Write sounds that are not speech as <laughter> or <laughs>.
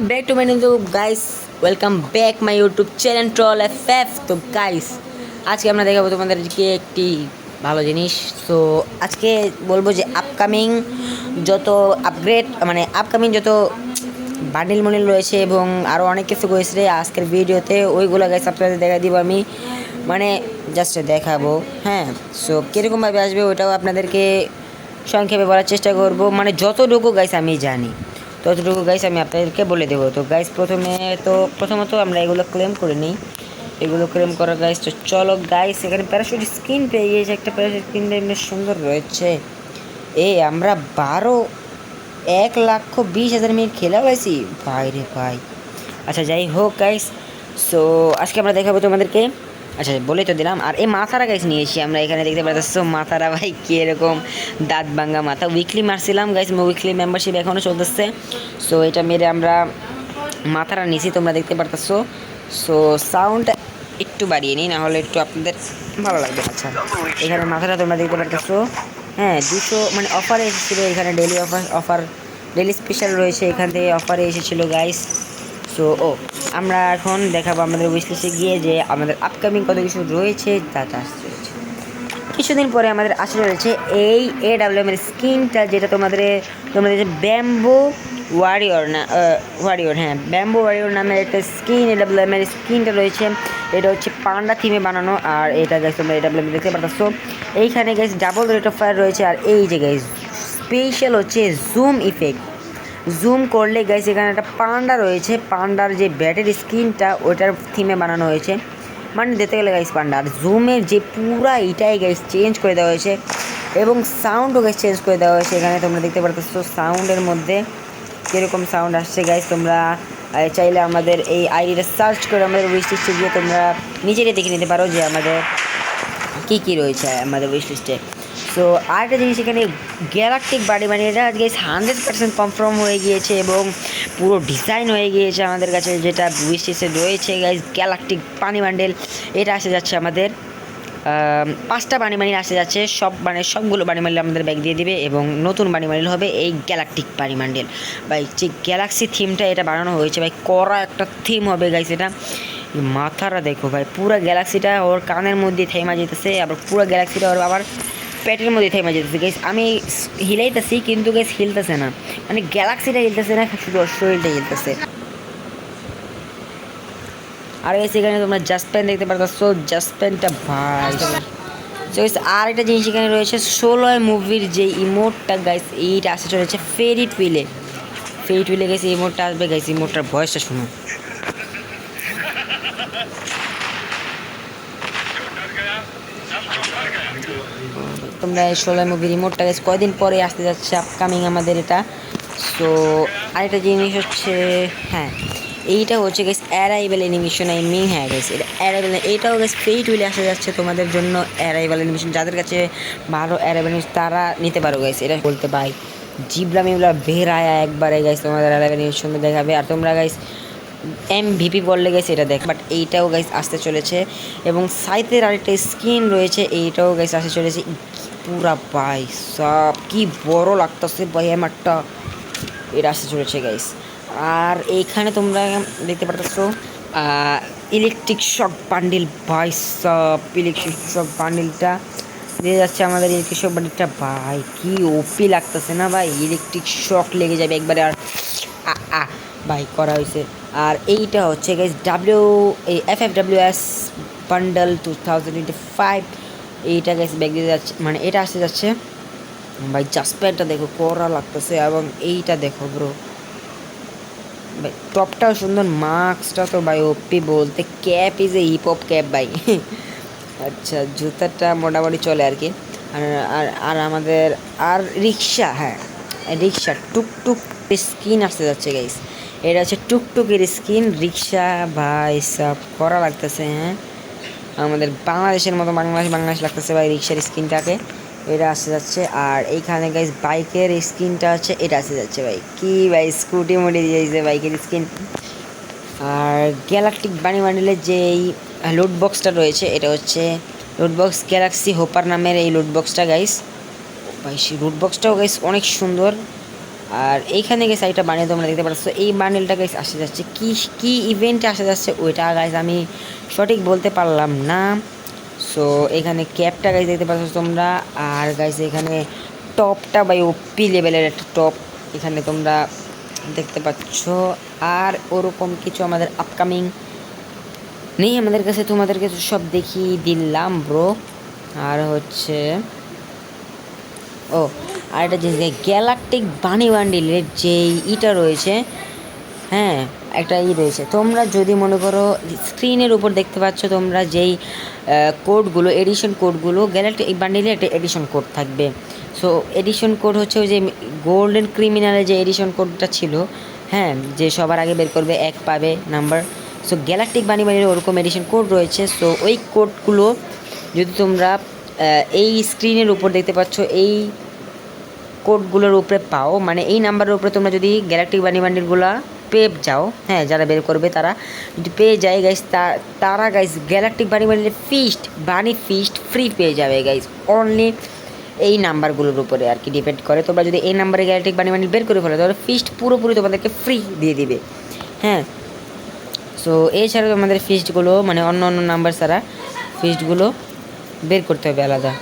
Back to my YouTube guys welcome back my YouTube channel troll F F তো guys আজকে আমরা দেখাবো তোমাদেরকে একটি ভালো জিনিস। তো আজকে বলব যে আপকামিং যত আপগ্রেড মানে আপকামিং যত বান্ডিল মনিল রয়েছে এবং আরও অনেক কিছু রয়েছে আজকের ভিডিওতে, ওইগুলো গাইস আপনাদের দেখা দিব আমি। মানে জাস্ট দেখাবো হ্যাঁ। সো কীরকমভাবে আসবে ওটাও আপনাদেরকে সংক্ষেপে বলার চেষ্টা করব। মানে যতটুকু গাইস আমি জানি। ততটুকু গাইস আমি আপনাদেরকে বলে দেবো। তো গাইস প্রথমে তো, প্রথমত আমরা এগুলো ক্লেম করে নিই। এগুলো ক্লেম করা গাইস তো চলো গাইস এখানে প্যারাশুট স্কিন পেয়ে গিয়েছে একটা প্যারাশুট স্কিনটা এমনি সুন্দর রয়েছে। এ, আমরা বারো, এক লক্ষ বিশ হাজার মিনিট খেলা হয়েছি। ভাই রে ভাই। আচ্ছা যাই হোক গাইস সো আজকে আমরা দেখাবো তোমাদেরকে। আচ্ছা বলে তো দিলাম। আর এই মাথারা গাইস নিয়েছি আমরা। এখানে দেখতে পাচ্ছি মাথারা ভাই কি এরকম দাঁত ভাঙ্গা মাথা। উইকলি মারছিলাম গাইস উইকলি মেম্বারশিপ এখনও চলতেছে। সো এটা মেরে আমরা মাথারা নিয়েছি, তোমরা দেখতে পারতেছো। সো সাউন্ড একটু বাড়িয়ে নিই না হলে একটু আপনাদের ভালো লাগবে। আচ্ছা এখানে মাথাটা তোমরা দেখতে পারতেছো। হ্যাঁ দুশো মানে অফারে এসেছিল এখানে daily offer offer daily special রয়েছে। এখান থেকে অফারে এসেছিল গাইস সো ও, আমরা এখন দেখাবো আমাদের উইশলিস্টে গিয়ে যে আমাদের আপকামিং কত কিছু রয়েছে, তা চাষ রয়েছে কিছুদিন পরে আমাদের আসে রয়েছে এই এ ডাব্লিউএম এর স্কিনটা, যেটা তোমাদের তোমাদের যে ব্যাম্বো ওয়ারিয়র না ওয়ারিয়র হ্যাঁ ব্যাম্বো ওয়ারিয়র নামের একটা স্কিন এ ডাব্লিউএম এর স্কিনটা রয়েছে। এটা হচ্ছে পান্ডা থিমে বানানো, আর এটা গাইস তোমরা এ ডাব্লিউএম দেখতে পারতেছো। এইখানে guys double rate of fire রয়েছে, আর এই যে গাইস স্পেশাল হচ্ছে জুম ইফেক্ট জুম করলে গাইস এখানে একটা পান্ডা রয়েছে। পান্ডার যে ব্যাটের স্ক্রিনটা ওটার থিমে বানানো হয়েছে। মানে দেখতে গেলে গাইস পান্ডা। আর জুমের যে পুরা এটাই গাইস চেঞ্জ করে দেওয়া হয়েছে। এবং সাউন্ডও গাইস চেঞ্জ করে দেওয়া হয়েছে। এখানে তোমরা দেখতে পারতেছো সাউন্ডের মধ্যে কীরকম সাউন্ড আসছে গাইস তোমরা চাইলে আমাদের এই আইডিটা সার্চ করে আমাদের উইশ লিস্টে গিয়ে তোমরা নিজেরাই দেখে নিতে পারো যে আমাদের কী কী রয়েছে আমাদের উইশ লিস্টে সো আরেকটা জিনিস এখানে গ্যালাকটিক বাড়ি মানে এটা আজকে হান্ড্রেড পার্সেন্ট কনফার্ম হয়ে গিয়েছে এবং পুরো ডিজাইন হয়ে গিয়েছে আমাদের কাছে, যেটা লিস্টে রয়েছে গাইজ গ্যালাকটিক পানি বান্ডেল এটা আসে যাচ্ছে আমাদের পাঁচটা বাণী মানিল আসে যাচ্ছে, সব মানে সবগুলো বাণী মানিল আমাদের ব্যাগ দিয়ে দিবে এবং নতুন বাণী মানিল হবে এই গ্যালাকটিক বাণী মান্ডেল ভাই, যে গ্যালাক্সি থিমটা এটা বানানো হয়েছে, ভাই করা একটা থিম হবে গাইস এটা। মাথাটা দেখো, ভাই, পুরো গ্যালাক্সিটা ওর কানের মধ্যে থেমা যেতেছে, আবার পুরো গ্যালাক্সিটা ওর আবার পেটের মধ্যে থেমা যেতেছে গাইস আমি হিলাইতেছি, কিন্তু গাইস হিলতেছে না। মানে গ্যালাক্সিটা হিলতেছে না শুধু শরীরটা হিলতেছে। আর গাইস এখানে তোমরা জাস্ট প্যান দেখতে পারতো জাস্ট প্যানটা ভাই। আর একটা জিনিস এখানে রয়েছে ষোলোয় মুভির যে ইমোটটা গাইস এইটা আসতে চলেছে ফেরি টুইলে ফেরি টুইলে গেছে ইমোটটা আসবে গাইস ইমোটটার ভয়েসটা শুনো। তোমরা এই মুভির রিমোটটা গেছে কয়দিন পরে আসতে যাচ্ছে আপকামিং আমাদের এটা। সো আরেকটা জিনিস হচ্ছে হ্যাঁ এইটা হচ্ছে guys arrival animation I mean হ্যাঁ গেছে এটা অ্যারাইভেল এইটাও গেস ফেই টুইলে আসা যাচ্ছে তোমাদের জন্য অ্যারাইভেল অ্যানিমেশন যাদের কাছে ভালো অ্যারাইভেল তারা নিতে পারো গাইস এটা বলতে পাই জিবলা মিবলা বের আয়া একবারে গাইস তোমাদের অ্যারাইভেল অ্যানিমেশন দেখাবে। আর তোমরা গাইস এম ভিপি বললে গেছে এটা দেখ বাট এইটাও গাইস আসতে চলেছে। এবং সাইতের আরেকটা স্কিন রয়েছে, এইটাও গাইস আসতে চলেছে। পুরা ভাই, সব কি বড় লাগতেছে ভাই, আমারটা। এটা আসতে চলেছে গাইস আর এইখানে তোমরা দেখতে পারতেছো ইলেকট্রিক শক বান্ডিল ভাই সব ইলেকট্রিক শক বান্ডিলটা দিয়ে যাচ্ছে আমাদের ইলেকট্রিক শক বান্ডিলটা ভাই, কি ওপি লাগতেছে না ভাই ইলেকট্রিক শক লেগে যাবে একবারে আর ভাই, করা হয়েছে। আর এইটা হচ্ছে গাইজ ডাব্লিউ এই F F W S bundle two thousand twenty five এইটা গাইজ ব্যাগ যাচ্ছে মানে এটা আসতে যাচ্ছে। ভাই জাসপ্যানটা দেখো, করা লাগতেছে এবং এইটা দেখো ব্রো ভাই টপটাও সুন্দর মাস্কটা তো ভাই ওপি বলতে cap is a hip hop cap ভাই। <laughs> আচ্ছা জুতাটা মোটামুটি চলে আর কি। আর আর আমাদের, আর রিক্সা হ্যাঁ রিক্সা, টুকটুক স্কিন আসতে যাচ্ছে গাইস এটা হচ্ছে টুকটুকের স্কিন, রিক্সা ভাই সব করা লাগতেছে হ্যাঁ? আমাদের বাংলাদেশের মতো বাংলাদেশ বাংলাদেশ লাগতেছে ভাই রিক্সার স্কিনটাকে। এটা আসতে যাচ্ছে। আর এইখানে গাইস বাইকের স্কিনটা হচ্ছে, এটা আসতে যাচ্ছে ভাই। কি ভাই, স্কুটি মুটি দিয়েছে বাইকের স্কিন। আর গ্যালাকটিক বানি বান্ডেলের যে এই লুট বক্সটা রয়েছে, এটা হচ্ছে লুট বক্স গ্যালাক্সি হোপার নামের এই লুট বক্সটা গাইস ভাই, সেই লুট বক্সটাও গাইস অনেক সুন্দর। আর এইখানে গেছে একটা বান্ডেল তোমরা দেখতে পাচ্ছ এই বান্ডেলটা গাইস আসে যাচ্ছে। কি কি ইভেন্টে আসে যাচ্ছে ওইটা গাইস আমি সঠিক বলতে পারলাম না। সো এখানে ক্যাপটা গাইস দেখতে পাচ্ছ তোমরা। আর গাইস এখানে টপটা বাই ওপি লেভেলের একটা টপ এখানে তোমরা দেখতে পাচ্ছ। আর ওরকম কিছু আমাদের আপকামিং নেই আমাদের কাছে তোমাদের কাছে সব দেখিয়ে দিলাম ব্রো আর হচ্ছে, ও আর একটা জিনিস গ্যালাকটিক বানি বান্ডিলের যে ইটা রয়েছে হ্যাঁ একটা ই রয়েছে। তোমরা যদি মনে করো স্ক্রিনের উপর দেখতে পাচ্ছ, তোমরা যেই কোডগুলো এডিশন কোডগুলো গ্যালাকটিক বান্ডিলে একটা এডিশন কোড থাকবে। সো এডিশন কোড হচ্ছে ওই যে গোল্ডেন ক্রিমিনালের যে এডিশন কোডটা ছিল হ্যাঁ যে সবার আগে বের করবে, এক পাবে নাম্বার সো গ্যালাকটিক বানি বানির ওরকম এডিশন কোড রয়েছে। সো ওই কোডগুলো যদি তোমরা এই স্ক্রিনের উপর দেখতে পাচ্ছ, এই কোডগুলোর উপরে পাও মানে এই নাম্বারের উপরে তোমরা যদি গ্যালাকটিক বানি বান্ডিলগুলো পেয়ে যাও হ্যাঁ যারা বের করবে তারা, যদি পেয়ে যায় গাইস তারা গাইস গ্যালাকটিক বানি বান্ডিলের ফিস্ট বানি ফিস্ট ফ্রি পেয়ে যাবে গাইস অনলি এই নাম্বারগুলোর উপরে আর কি ডিপেন্ড করে। তোমরা যদি এই নাম্বারে গ্যালাকটিক বানি বান্ডিল বের করে ফেলো, তাহলে ফিস্ট পুরোপুরি তোমাদেরকে ফ্রি দিয়ে দিবে হ্যাঁ। সো এছাড়াও তোমাদের ফিস্টগুলো মানে অন্য অন্য নাম্বার ছাড়া ফিস্টগুলো বের করতে হবে আলাদা।